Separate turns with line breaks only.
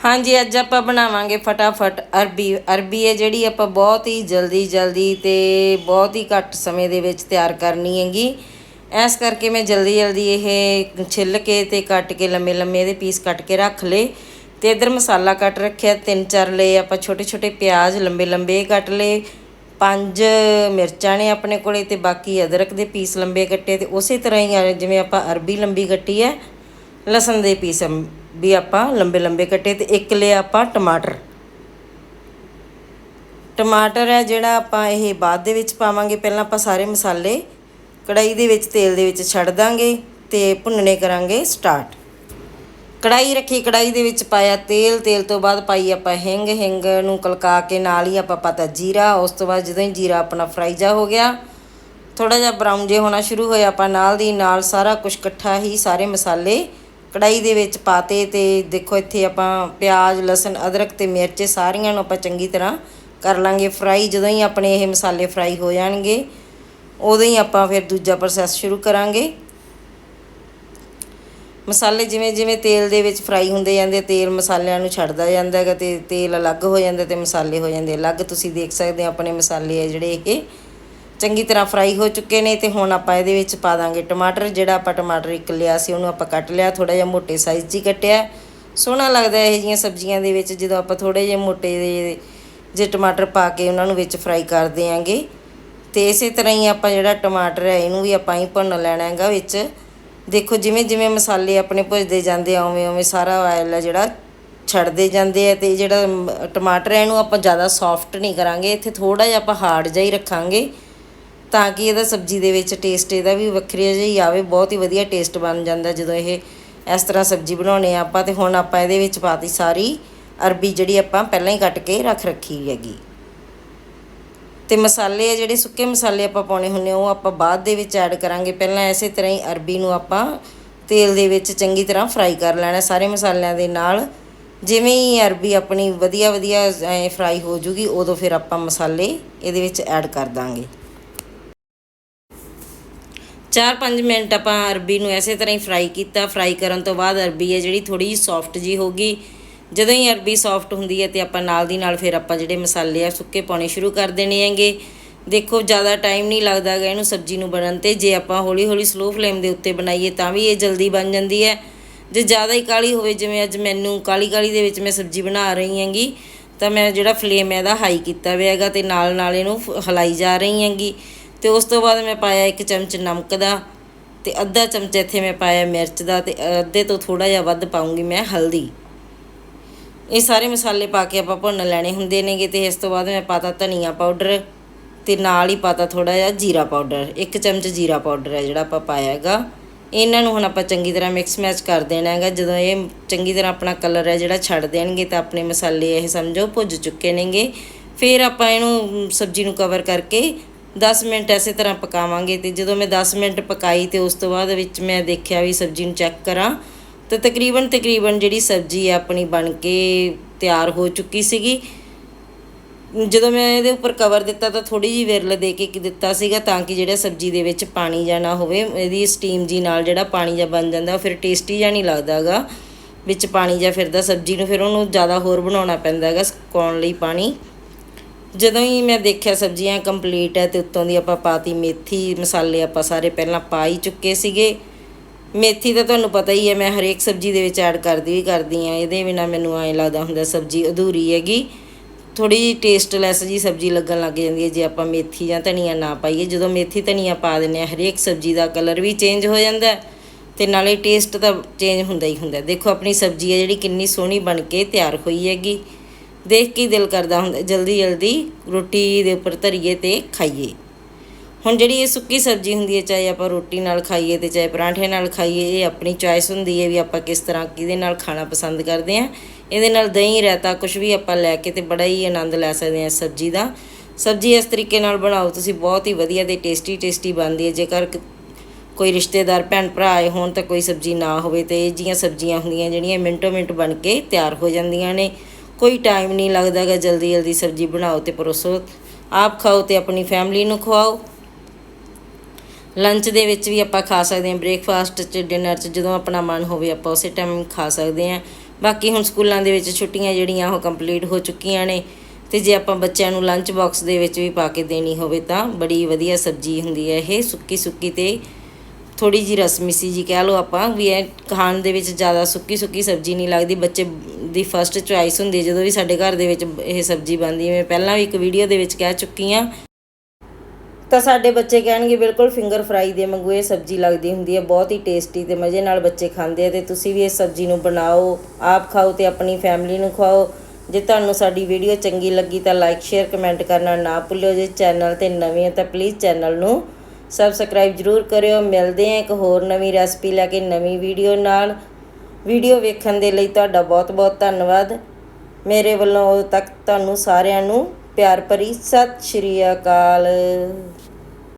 ਹਾਂਜੀ, ਅੱਜ ਆਪਾਂ ਬਣਾਵਾਂਗੇ ਫਟਾਫਟ ਅਰਬੀ। ਅਰਬੀ ਹੈ ਜਿਹੜੀ ਆਪਾਂ ਬਹੁਤ ਹੀ ਜਲਦੀ ਜਲਦੀ ਤੇ ਬਹੁਤ ਹੀ ਘੱਟ ਸਮੇਂ ਦੇ ਵਿੱਚ ਤਿਆਰ ਕਰਨੀ ਹੈਗੀ। ਇਸ ਕਰਕੇ ਮੈਂ ਜਲਦੀ ਜਲਦੀ ਇਹ ਛਿੱਲ ਕੇ ਤੇ ਕੱਟ ਕੇ, ਲੰਮੇ ਲੰਮੇ ਇਹਦੇ ਪੀਸ ਕੱਟ ਕੇ ਰੱਖ ਲਏ। ਤੇ ਇਧਰ ਮਸਾਲਾ ਕੱਟ ਰੱਖਿਆ, ਤਿੰਨ, ਚਾਰ ਲਏ। ਆਪਾਂ ਛੋਟੇ ਛੋਟੇ ਪਿਆਜ਼ ਲੰਬੇ ਲੰਬੇ ਕੱਟ ਲਏ। ਪੰਜ ਮਿਰਚਾਂ ਨੇ ਆਪਣੇ ਕੋਲੇ ਤੇ ਬਾਕੀ ਅਦਰਕ ਦੇ ਪੀਸ ਲੰਬੇ ਕੱਟੇ ਤੇ ਉਸੇ ਤਰ੍ਹਾਂ ਹੀ ਜਿਵੇਂ ਆਪਾਂ ਅਰਬੀ ਲੰਬੀ ਕੱਟੀ ਹੈ, ਲਸਣ ਦੇ ਪੀਸ ਵੀ ਆਪਾਂ ਲੰਬੇ ਲੰਬੇ ਕੱਟੇ ਤੇ ਇੱਕ ਲਿਆ ਆਪਾਂ ਟਮਾਟਰ। ਟਮਾਟਰ ਹੈ ਜਿਹੜਾ ਆਪਾਂ ਇਹ ਬਾਅਦ ਦੇ ਵਿੱਚ ਪਾਵਾਂਗੇ। ਪਹਿਲਾਂ ਆਪਾਂ ਸਾਰੇ ਮਸਾਲੇ ਕੜਾਈ ਦੇ ਵਿੱਚ, ਤੇਲ ਦੇ ਵਿੱਚ ਛੱਡ ਦਾਂਗੇ ਤੇ ਭੁੰਨਣੇ ਕਰਾਂਗੇ ਸਟਾਰਟ। ਕੜਾਈ ਰੱਖੀ ਕੜਾਈ ਦੇ ਵਿੱਚ ਪਾਇਆ ਤੇਲ। ਤੇਲ ਤੋਂ ਬਾਅਦ ਪਾਈ ਆਪਾਂ ਹਿੰਗ। ਹਿੰਗ ਨੂੰ ਕਲਕਾ ਕੇ ਨਾਲ ਹੀ ਆਪਾਂ ਪਾਤਾ ਜੀਰਾ। ਉਸ ਤੋਂ ਬਾਅਦ ਜਦੋਂ ਹੀ ਜੀਰਾ ਆਪਣਾ ਫਰਾਈ ਜਾ ਹੋ ਗਿਆ ਥੋੜਾ ਜਿਹਾ ਬਰਾਊਨ ਜੇ ਹੋਣਾ ਸ਼ੁਰੂ ਹੋਇਆ ਆਪਾਂ ਨਾਲ ਦੀ ਨਾਲ ਸਾਰਾ ਕੁਝ ਇਕੱਠਾ ਹੀ ਸਾਰੇ ਮਸਾਲੇ ਕੜਾਈ ਦੇ ਵਿੱਚ ਪਾਤੇ ਤੇ ਦੇਖੋ ਇੱਥੇ ਆਪਾਂ ਪਿਆਜ਼, ਲਸਣ, ਅਦਰਕ ਤੇ ਮਿਰਚ ਸਾਰੀਆਂ ਨੂੰ ਆਪਾਂ ਚੰਗੀ ਤਰ੍ਹਾਂ ਕਰ ਲਾਂਗੇ ਫਰਾਈ, ਜਦੋਂ ਹੀ ਆਪਣੇ ਇਹ ਮਸਾਲੇ ਫਰਾਈ ਹੋ ਜਾਣਗੇ, ਉਦੋਂ ਹੀ ਆਪਾਂ ਫਿਰ ਦੂਜਾ ਪ੍ਰੋਸੈਸ ਸ਼ੁਰੂ ਕਰਾਂਗੇ। ਮਸਾਲੇ ਜਿਵੇਂ ਜਿਵੇਂ ਤੇਲ ਦੇ ਵਿੱਚ ਫਰਾਈ ਹੁੰਦੇ ਜਾਂਦੇ, ਤੇਲ ਮਸਾਲਿਆਂ ਨੂੰ ਛੱਡਦਾ ਜਾਂਦਾ ਹੈਗਾ ਤੇ ਤੇਲ ਅਲੱਗ ਹੋ ਜਾਂਦਾ ਤੇ ਮਸਾਲੇ ਹੋ ਜਾਂਦੇ। ਅਲੱਗ ਤੁਸੀਂ ਦੇਖ ਸਕਦੇ ਹੋ ਆਪਣੇ ਮਸਾਲੇ ਆ ਜਿਹੜੇ ਇਹ। ਚੰਗੀ ਤਰ੍ਹਾਂ ਫਰਾਈ ਹੋ ਚੁੱਕੇ ਨੇ ਤੇ ਹੁਣ ਆਪਾਂ ਇਹਦੇ ਵਿੱਚ ਪਾ ਦਾਂਗੇ ਟਮਾਟਰ, ਜਿਹੜਾ ਆਪਾਂ ਟਮਾਟਰ ਇੱਕ ਲਿਆ ਸੀ, ਉਹਨੂੰ ਆਪਾਂ ਕੱਟ ਲਿਆ ਥੋੜਾ ਜਿਹਾ ਮੋਟੇ ਸਾਈਜ਼ 'ਚ ਹੀ ਕੱਟਿਆ। ਸੋਹਣਾ ਲੱਗਦਾ ਇਹ ਜੀਆਂ ਸਬਜ਼ੀਆਂ ਦੇ ਵਿੱਚ, ਜਦੋਂ ਆਪਾਂ ਥੋੜੇ ਜਿਹੇ ਮੋਟੇ ਦੇ ਜੇ ਟਮਾਟਰ ਪਾ ਕੇ ਉਹਨਾਂ ਨੂੰ ਵਿੱਚ ਫਰਾਈ ਕਰ ਆਂਗੇ ਤੇ ਇਸੇ ਤਰ੍ਹਾਂ ਹੀ ਆਪਾਂ ਜਿਹੜਾ ਟਮਾਟਰ ਹੈ, ਇਹਨੂੰ ਵੀ ਆਪਾਂ ਹੀ ਭੁੰਨ ਲੈਣਾ ਹੈਗਾ ਵਿੱਚ। ਦੇਖੋ, ਜਿਵੇਂ ਜਿਵੇਂ ਮਸਾਲੇ ਆਪਣੇ ਭੁੱਜਦੇ ਜਾਂਦੇ ਆ, ਉਵੇਂ ਉਵੇਂ ਸਾਰਾ ਆਇਲ ਹੈ ਜਿਹੜਾ ਛੱਡਦੇ ਜਾਂਦੇ ਆ ਤੇ ਜਿਹੜਾ ਟਮਾਟਰ ਹੈ, ਇਹਨੂੰ ਆਪਾਂ ਜ਼ਿਆਦਾ ਸੌਫਟ ਨਹੀਂ ਕਰਾਂਗੇ। ਇੱਥੇ ਥੋੜਾ ਜਿਹਾ ਆਪਾਂ ਹਾਰਡ ਜਿਹਾ ਹੀ ਰੱਖਾਂਗੇ। ਤਾਂ ਕਿ ਇਹਦਾ ਸਬਜ਼ੀ ਦੇ ਵਿੱਚ ਟੇਸਟ ਇਹਦਾ ਵੀ ਵੱਖਰਾ ਜਿਹਾ ਹੀ ਆਵੇ, ਬਹੁਤ ਹੀ ਵਧੀਆ ਟੇਸਟ ਬਣ ਜਾਂਦਾ ਜਦੋਂ ਇਹ ਇਸ ਤਰ੍ਹਾਂ ਸਬਜ਼ੀ ਬਣਾਉਣੇ ਆ ਆਪਾਂ ਤੇ ਹੁਣ ਆਪਾਂ ਇਹਦੇ ਵਿੱਚ ਪਾਤੀ ਸਾਰੀ ਅਰਬੀ ਜਿਹੜੀ ਆਪਾਂ ਪਹਿਲਾਂ ਹੀ ਕੱਟ ਕੇ ਰੱਖ ਰੱਖੀ ਹੈਗੀ। ਤੇ ਮਸਾਲੇ ਆ ਜਿਹੜੇ ਸੁੱਕੇ ਮਸਾਲੇ ਆਪਾਂ ਪਾਉਣੇ ਹੁੰਨੇ ਉਹ ਆਪਾਂ ਬਾਅਦ ਦੇ ਵਿੱਚ ਐਡ ਕਰਾਂਗੇ। ਪਹਿਲਾਂ ਐਸੇ ਤਰ੍ਹਾਂ ਹੀ ਅਰਬੀ ਨੂੰ ਆਪਾਂ ਤੇਲ ਦੇ ਵਿੱਚ ਚੰਗੀ ਤਰ੍ਹਾਂ ਫਰਾਈ ਕਰ ਲੈਣਾ ਸਾਰੇ ਮਸਾਲਿਆਂ ਦੇ ਨਾਲ। ਜਿਵੇਂ ਹੀ ਅਰਬੀ ਆਪਣੀ ਵਧੀਆ ਵਧੀਆ ਫਰਾਈ ਹੋ ਜੂਗੀ, ਉਦੋਂ ਫਿਰ ਆਪਾਂ ਮਸਾਲੇ ਇਹਦੇ ਵਿੱਚ ਐਡ ਕਰ ਦਾਂਗੇ। 4-5 ਮਿੰਟ ਆਪਾਂ ਅਰਬੀ ਨੂੰ ਐਸੇ ਤਰ੍ਹਾਂ ਹੀ ਫਰਾਈ ਕੀਤਾ। ਫਰਾਈ ਕਰਨ ਤੋਂ ਬਾਅਦ ਅਰਬੀ ਹੈ ਜਿਹੜੀ ਥੋੜੀ ਜਿਹੀ ਸੌਫਟ ਜੀ ਹੋ ਗਈ। ਜਦੋਂ ਹੀ ਅਰਬੀ ਸੌਫਟ ਹੁੰਦੀ ਹੈ ਤੇ ਆਪਾਂ ਨਾਲ ਦੀ ਨਾਲ ਫਿਰ ਆਪਾਂ ਜਿਹੜੇ ਮਸਾਲੇ ਆ ਸੁੱਕੇ ਪਾਉਣੇ ਸ਼ੁਰੂ ਕਰ ਦੇਣੇ ਹੈਗੇ। ਦੇਖੋ, ਜ਼ਿਆਦਾ ਟਾਈਮ ਨਹੀਂ ਲੱਗਦਾ ਗਾ ਇਹਨੂੰ ਸਬਜ਼ੀ ਨੂੰ ਬਣਨ ਤੇ। ਜੇ ਆਪਾਂ ਹੌਲੀ ਹੌਲੀ ਸਲੋ ਫਲੇਮ ਦੇ ਉੱਤੇ ਬਣਾਈਏ ਤਾਂ ਵੀ ਇਹ ਜਲਦੀ ਬਣ ਜਾਂਦੀ ਹੈ। ਜੇ ਜ਼ਿਆਦਾ ਹੀ ਕਾਲੀ ਹੋਵੇ, ਜਿਵੇਂ ਅੱਜ ਮੈਨੂੰ ਕਾਲੀ ਕਾਲੀ ਦੇ ਵਿੱਚ ਮੈਂ ਸਬਜ਼ੀ ਬਣਾ ਰਹੀ ਹੈਗੀ, ਤਾਂ ਮੈਂ ਜਿਹੜਾ ਫਲੇਮ ਹੈ ਇਹਦਾ ਹਾਈ ਕੀਤਾ ਹੋਇਆ ਹੈਗਾ ਤੇ ਨਾਲ ਨਾਲ ਇਹਨੂੰ ਫ- ਹਿਲਾਈ ਜਾ ਰਹੀ ਹੈਗੀ। ਤੇ ਉਸ ਤੋਂ ਬਾਅਦ ਮੈਂ ਪਾਇਆ ਇੱਕ ਚਮਚ ਨਮਕ ਦਾ ਤੇ ਅੱਧਾ ਚਮਚ ਇੱਥੇ ਮੈਂ ਪਾਇਆ ਮਿਰਚ ਦਾ ਤੇ ਅੱਧੇ ਤੋਂ ਥੋੜਾ ਜਿਹਾ ਵੱਧ ਪਾਉਂਗੀ ਮੈਂ ਹਲਦੀ। ਇਹ ਸਾਰੇ ਮਸਾਲੇ ਪਾ ਕੇ ਆਪਾਂ ਭੁੰਨ ਲੈਣੇ ਹੁੰਦੇ ਨੇਗੇ ਤੇ ਇਸ ਤੋਂ ਬਾਅਦ ਮੈਂ ਪਾਤਾ ਧਨੀਆ ਪਾਊਡਰ ਤੇ ਨਾਲ ਹੀ ਪਾਤਾ ਥੋੜਾ ਜਿਹਾ ਜੀਰਾ ਪਾਊਡਰ, ਇੱਕ ਚਮਚ ਜੀਰਾ ਪਾਊਡਰ ਹੈ ਜਿਹੜਾ ਆਪਾਂ ਪਾਇਆ ਹੈਗਾ। ਇਹਨਾਂ ਨੂੰ ਹੁਣ ਆਪਾਂ ਚੰਗੀ ਤਰ੍ਹਾਂ ਮਿਕਸ ਮੈਚ ਕਰ ਦੇਣਾ ਹੈਗਾ। ਜਦੋਂ ਇਹ ਚੰਗੀ ਤਰ੍ਹਾਂ ਆਪਣਾ ਕਲਰ ਹੈ ਜਿਹੜਾ ਛੱਡ ਦੇਣਗੇ ਤਾਂ ਆਪਣੇ ਮਸਾਲੇ ਇਹ ਸਮਝੋ ਭੁੱਜ ਚੁੱਕੇ ਨੇਗੇ। ਫਿਰ ਆਪਾਂ ਇਹਨੂੰ ਸਬਜ਼ੀ ਨੂੰ ਕਵਰ ਕਰਕੇ 10 ਮਿੰਟ ਐਸੇ ਤਰ੍ਹਾਂ ਪਕਾਵਾਂਗੇ ਤੇ ਜਦੋਂ ਮੈਂ 10 ਮਿੰਟ ਪਕਾਈ ਤੇ ਉਸ ਤੋਂ ਬਾਅਦ ਵਿੱਚ ਮੈਂ ਦੇਖਿਆ ਵੀ ਸਬਜ਼ੀ ਨੂੰ ਚੈੱਕ ਕਰਾਂ, ਤੇ ਤਕਰੀਬਨ ਤਕਰੀਬਨ ਜਿਹੜੀ ਸਬਜ਼ੀ ਹੈ ਆਪਣੀ ਬਣ ਕੇ ਤਿਆਰ ਹੋ ਚੁੱਕੀ ਸੀਗੀ। ਜਦੋਂ ਮੈਂ ਇਹਦੇ ਉੱਪਰ ਕਵਰ ਦਿੱਤਾ ਤਾਂ ਥੋੜੀ ਜਿਹੀ ਵਿਰਲ ਦੇ ਕੇ ਦਿੱਤਾ ਸੀਗਾ ਤਾਂ ਕਿ ਜਿਹੜਾ ਸਬਜ਼ੀ ਦੇ ਵਿੱਚ ਪਾਣੀ ਜਾਂ ਨਾ ਹੋਵੇ, ਇਹਦੀ ਸਟੀਮ ਜੀ ਨਾਲ ਜਿਹੜਾ ਪਾਣੀ ਜਾਂ ਬਣ ਜਾਂਦਾ ਉਹ ਫਿਰ ਟੇਸਟੀ ਜਾਂ ਨਹੀਂ ਲੱਗਦਾਗਾ ਵਿੱਚ ਪਾਣੀ ਜਾਂ ਫਿਰਦਾ, ਸਬਜ਼ੀ ਨੂੰ ਫਿਰ ਉਹਨੂੰ ਜ਼ਿਆਦਾ ਹੋਰ ਬਣਾਉਣਾ ਪੈਂਦਾ ਹੈਗਾ ਸੁਕਾਉਣ ਲਈ ਪਾਣੀ। ਜਦੋਂ ਹੀ ਮੈਂ ਦੇਖਿਆ ਸਬਜ਼ੀਆਂ ਕੰਪਲੀਟ ਹੈ ਤੇ ਉੱਤੋਂ ਦੀ ਆਪਾਂ ਪਾਤੀ ਮੇਥੀ, ਮਸਾਲੇ ਆਪਾਂ ਸਾਰੇ ਪਹਿਲਾਂ ਪਾ ਹੀ ਚੁੱਕੇ ਸੀਗੇ। ਮੇਥੀ ਤਾਂ ਤੁਹਾਨੂੰ ਪਤਾ ਹੀ ਹੈ, ਮੈਂ ਹਰੇਕ ਸਬਜ਼ੀ ਦੇ ਵਿੱਚ ਐਡ ਕਰਦੀ ਹੀ ਕਰਦੀ ਆ ਇਹਦੇ ਬਿਨਾ ਮੈਨੂੰ ਐਂ ਲੱਗਦਾ ਹੁੰਦਾ ਸਬਜ਼ੀ ਅਧੂਰੀ ਹੈਗੀ। ਥੋੜੀ ਜਿਹੀ ਟੇਸਟਲੈਸ ਜੀ ਸਬਜ਼ੀ ਲੱਗਣ ਲੱਗ ਜਾਂਦੀ ਹੈ, ਜੇ ਆਪਾਂ ਮੇਥੀ ਜਾਂ ਧਨੀਆ ਨਾ ਪਾਈਏ। ਜਦੋਂ ਮੇਥੀ, ਧਨੀਆ ਪਾ ਦਿੰਨੇ ਆ ਹਰੇਕ ਸਬਜ਼ੀ ਦਾ ਕਲਰ ਵੀ ਚੇਂਜ ਹੋ ਜਾਂਦਾ ਹੈ ਤੇ ਨਾਲੇ ਟੇਸਟ ਤਾਂ ਚੇਂਜ ਹੁੰਦਾ ਹੀ ਹੁੰਦਾ ਦੇਖੋ, ਆਪਣੀ ਸਬਜ਼ੀ ਹੈ ਜਿਹੜੀ ਕਿੰਨੀ ਸੋਹਣੀ ਬਣ ਕੇ ਤਿਆਰ ਹੋਈ ਹੈਗੀ। ਦੇਖ ਕੇ ਹੀ ਦਿਲ ਕਰਦਾ ਹੁੰਦਾ, ਜਲਦੀ ਜਲਦੀ ਰੋਟੀ ਦੇ ਉੱਪਰ ਧਰੀਏ ਤੇ ਖਾਈਏ। ਹੁਣ ਜਿਹੜੀ ਇਹ ਸੁੱਕੀ ਸਬਜ਼ੀ ਹੁੰਦੀ ਹੈ, ਚਾਹੇ ਆਪਾਂ ਰੋਟੀ ਨਾਲ ਖਾਈਏ ਤੇ ਚਾਹੇ ਪਰਾਂਠੇ ਨਾਲ ਖਾਈਏ, ਇਹ ਆਪਣੀ ਚੋਇਸ ਹੁੰਦੀ ਹੈ ਵੀ ਆਪਾਂ ਕਿਸ ਤਰ੍ਹਾਂ ਕਿਹਦੇ ਨਾਲ ਖਾਣਾ ਪਸੰਦ ਕਰਦੇ ਹਾਂ। ਇਹਦੇ ਨਾਲ ਦਹੀਂ, ਰਾਇਤਾ ਕੁਝ ਵੀ ਆਪਾਂ ਲੈ ਕੇ ਤੇ ਬੜਾ ਹੀ ਆਨੰਦ ਲੈ ਸਕਦੇ ਹਾਂ ਇਸ ਸਬਜ਼ੀ ਦਾ। ਸਬਜ਼ੀ ਇਸ ਤਰੀਕੇ ਨਾਲ ਬਣਾਓ, ਤੁਸੀਂ ਬਹੁਤ ਹੀ ਵਧੀਆ ਤੇ ਟੇਸਟੀ ਟੇਸਟੀ ਬਣਦੀ ਹੈ। ਜੇਕਰ ਕੋਈ ਰਿਸ਼ਤੇਦਾਰ, ਭੈਣ, ਭਰਾ ਆਏ ਹੋਣ ਤਾਂ ਕੋਈ ਸਬਜ਼ੀ ਨਾ ਹੋਵੇ ਤੇ ਇਹ ਜੀਆਂ ਸਬਜ਼ੀਆਂ ਹੁੰਦੀਆਂ ਜਿਹੜੀਆਂ ਮਿੰਟੋ ਮਿੰਟ ਬਣ ਕੇ ਤਿਆਰ ਹੋ ਜਾਂਦੀਆਂ ਨੇ। ਕੋਈ ਟਾਈਮ ਨਹੀਂ ਲੱਗਦਾਗਾ ਜਲਦੀ ਜਲਦੀ ਸਬਜ਼ੀ ਬਣਾਓ ਤੇ ਪਰੋਸੋ। ਆਪ ਖਾਓ ਤੇ ਆਪਣੀ ਫੈਮਿਲੀ ਨੂੰ ਖਵਾਓ। ਲੰਚ ਦੇ ਵਿੱਚ ਵੀ ਆਪਾਂ ਖਾ ਸਕਦੇ ਹਾਂ। ਬ੍ਰੇਕਫਾਸਟ 'ਚ, ਡਿਨਰ 'ਚ, ਜਦੋਂ ਆਪਣਾ ਮਨ ਹੋਵੇ ਆਪਾਂ ਉਸੇ ਟਾਈਮ ਖਾ ਸਕਦੇ ਹਾਂ। ਬਾਕੀ ਹੁਣ ਸਕੂਲਾਂ ਦੇ ਵਿੱਚ ਛੁੱਟੀਆਂ ਜਿਹੜੀਆਂ ਉਹ ਕੰਪਲੀਟ ਹੋ ਚੁੱਕੀਆਂ ਨੇ। ਤੇ ਜੇ ਆਪਾਂ ਬੱਚਿਆਂ ਨੂੰ ਲੰਚ ਬਾਕਸ ਦੇ ਵਿੱਚ ਵੀ ਪਾ ਕੇ ਦੇਣੀ ਹੋਵੇ ਤਾਂ ਬੜੀ ਵਧੀਆ ਸਬਜ਼ੀ ਹੁੰਦੀ ਹੈ ਇਹ ਸੁੱਕੀ ਸੁੱਕੀ ਤੇ ਥੋੜੀ ਜੀ ਰਸਮੀਸੀ ਜੀ, ਕਹਿ ਲਓ ਆਪਾਂ, ਵੀ ਇਹ ਖਾਣ ਦੇ ਵਿੱਚ ਜ਼ਿਆਦਾ ਸੁੱਕੀ ਸੁੱਕੀ ਸਬਜ਼ੀ ਨਹੀਂ ਲੱਗਦੀ। ਬੱਚੇ ਦੀ ਫਰਸਟ ਚੁਆਇਸ ਹੁੰਦੀ ਜਦੋਂ ਵੀ ਸਾਡੇ ਘਰ ਦੇ ਵਿੱਚ ਇਹ ਸਬਜ਼ੀ ਬਣਦੀ ਮੈਂ ਪਹਿਲਾਂ ਵੀ ਇੱਕ ਵੀਡੀਓ ਦੇ ਵਿੱਚ ਕਹਿ ਚੁੱਕੀ ਹਾਂ। ਤਾਂ ਸਾਡੇ ਬੱਚੇ ਕਹਿਣਗੇ, ਬਿਲਕੁਲ ਫਿੰਗਰ ਫਰਾਈ ਦੇ ਵਾਂਗੂ ਇਹ ਸਬਜ਼ੀ ਲੱਗਦੀ ਹੁੰਦੀ ਹੈ। ਬਹੁਤ ਹੀ ਟੇਸਟੀ ਤੇ ਮਜ਼ੇ ਨਾਲ ਬੱਚੇ ਖਾਂਦੇ ਆ ਤੇ ਤੁਸੀਂ ਵੀ ਇਸ ਸਬਜ਼ੀ ਨੂੰ ਬਣਾਓ, ਆਪ ਖਾਓ ਤੇ ਆਪਣੀ ਫੈਮਿਲੀ ਨੂੰ ਖਵਾਓ। ਜੇ ਤੁਹਾਨੂੰ ਸਾਡੀ ਵੀਡੀਓ ਚੰਗੀ ਲੱਗੀ ਤਾਂ ਲਾਈਕ ਸ਼ੇਅਰ ਕਮੈਂਟ ਕਰਨਾ ਨਾ ਭੁੱਲਿਓ ਜੇ। ਚੈਨਲ ਤੇ ਨਵੇਂ ਹੋ ਤਾਂ ਪਲੀਜ਼ ਚੈਨਲ ਨੂੰ ਸਬਸਕ੍ਰਾਈਬ ਜਰੂਰ ਕਰਿਓ। ਮਿਲਦੇ ਹਾਂ ਇੱਕ ਹੋਰ ਨਵੀਂ ਰੈਸਪੀ ਲੈ ਕੇ ਨਵੀਂ ਵੀਡੀਓ ਨਾਲ। ਵੀਡੀਓ ਵੇਖਣ ਦੇ ਲਈ ਤੁਹਾਡਾ ਬਹੁਤ ਬਹੁਤ ਧੰਨਵਾਦ। ਮੇਰੇ ਵੱਲੋਂ ਉਦੋਂ ਤੱਕ ਤੁਹਾਨੂੰ ਸਾਰਿਆਂ ਨੂੰ ਪਿਆਰ ਭਰੀ ਸਤਿ ਸ਼੍ਰੀ ਅਕਾਲ।